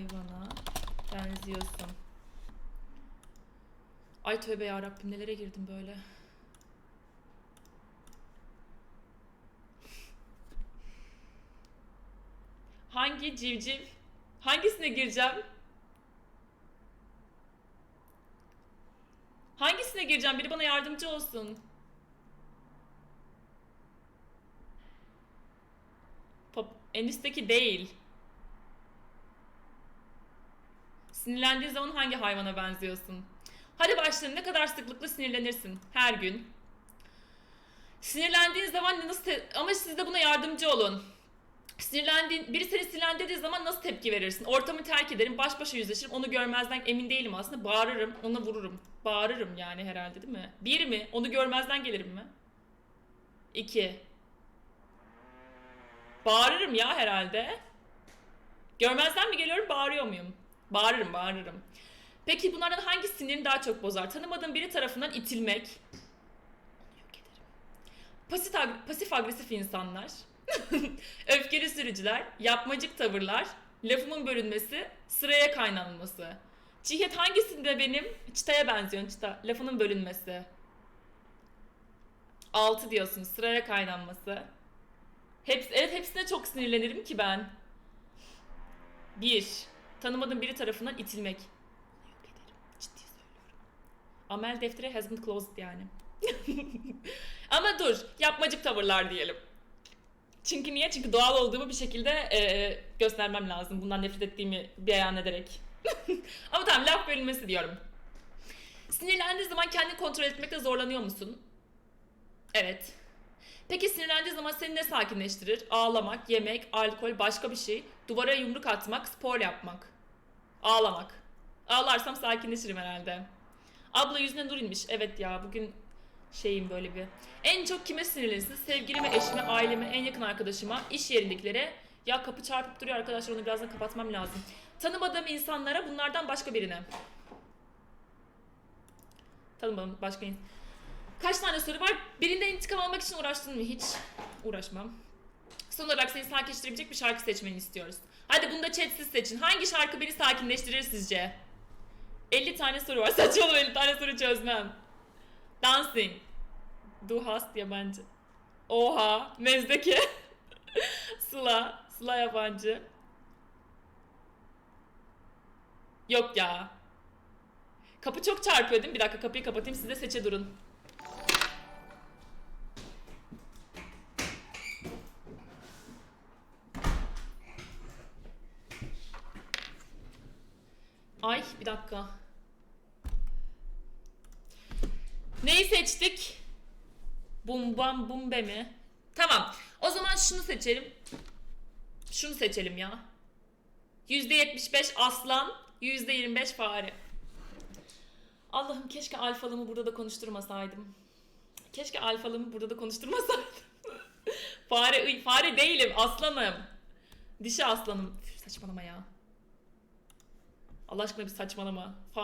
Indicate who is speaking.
Speaker 1: hayvana benziyorsun? Ay tövbe ya Rabbim nelere girdim böyle. Hangi civciv? Hangisine gireceğim? Hangisine gireceğim? Biri bana yardımcı olsun. Pop, en değil. Sinirlendiğin zaman hangi hayvana benziyorsun? Hadi başlayalım. Ne kadar sıklıkla sinirlenirsin? Her gün. Sinirlendiğin zaman nasıl... Ama siz de buna yardımcı olun. Sinirlendiğin, biri seni sinirlendirdiği zaman nasıl tepki verirsin? Ortamı terk ederim, baş başa yüzleşirim. Onu görmezden emin değilim aslında. Bağırırım, ona vururum. Bağırırım yani herhalde değil mi? Bir mi? Onu görmezden gelirim mi? İki. Bağırırım ya herhalde. Görmezden mi geliyorum, bağırıyor muyum? Bağırırım bağırırım. Peki bunlardan hangi sinirini daha çok bozar? Tanımadığın biri tarafından itilmek. Pasif, ag- pasif agresif insanlar. Öfkeli sürücüler. Yapmacık tavırlar. Lafımın bölünmesi. Sıraya kaynanması. Cihet hangisinde benim? Çıtaya benziyorsun çıta. Lafının bölünmesi. 6 diyorsun sıraya kaynanması. Hepsi, evet hepsine çok sinirlenirim ki ben. 1 tanımadığın biri tarafından itilmek. Yok ederim. Ciddi söylüyorum. Amel defteri has been closed yani. Ama dur. Yapmacık tavırlar diyelim. Çünkü niye? Çünkü doğal olduğumu bir şekilde e, göstermem lazım. Bundan nefret ettiğimi beyan ederek. Ama tamam laf bölünmesi diyorum. Sinirlendiği zaman kendini kontrol etmekte zorlanıyor musun? Evet. Peki sinirlendiği zaman seni ne sakinleştirir? Ağlamak, yemek, alkol, başka bir şey, duvara yumruk atmak, spor yapmak. Ağlamak. Ağlarsam sakinleşirim herhalde. Abla yüzüne nur inmiş. Evet ya bugün şeyim böyle bir. En çok kime sinirlenirsin? Sevgilime, eşime, aileme, en yakın arkadaşıma, iş yerindekilere. Ya kapı çarpıp duruyor arkadaşlar onu birazdan kapatmam lazım. Tanımadığım insanlara bunlardan başka birine. Tanımadığım başka in- Kaç tane soru var? Birinden intikam almak için uğraştın mı hiç? Uğraşmam. Son olarak seni sakinleştirebilecek bir şarkı seçmeni istiyoruz. Hadi bunu da chatsiz seçin. Hangi şarkı beni sakinleştirir sizce? 50 tane soru var. Saçmalama 50 tane soru çözmem. Dancing. Du hast yabancı. Oha. Mezdeke. Sıla. Sıla yabancı. Yok ya. Kapı çok çarpıyor değil mi? Bir dakika kapıyı kapatayım siz de seçe durun. Ay bir dakika. Neyi seçtik? Bum bam bumbe mi? Tamam. O zaman şunu seçelim. Şunu seçelim ya. %75 aslan, %25 fare. Allah'ım keşke alfalımı burada da konuşturmasaydım. Keşke alfalımı burada da konuşturmasaydım. fare, fare değilim, aslanım. Dişi aslanım. Üf, saçmalama ya. Allah aşkına bir saçmalama. Fa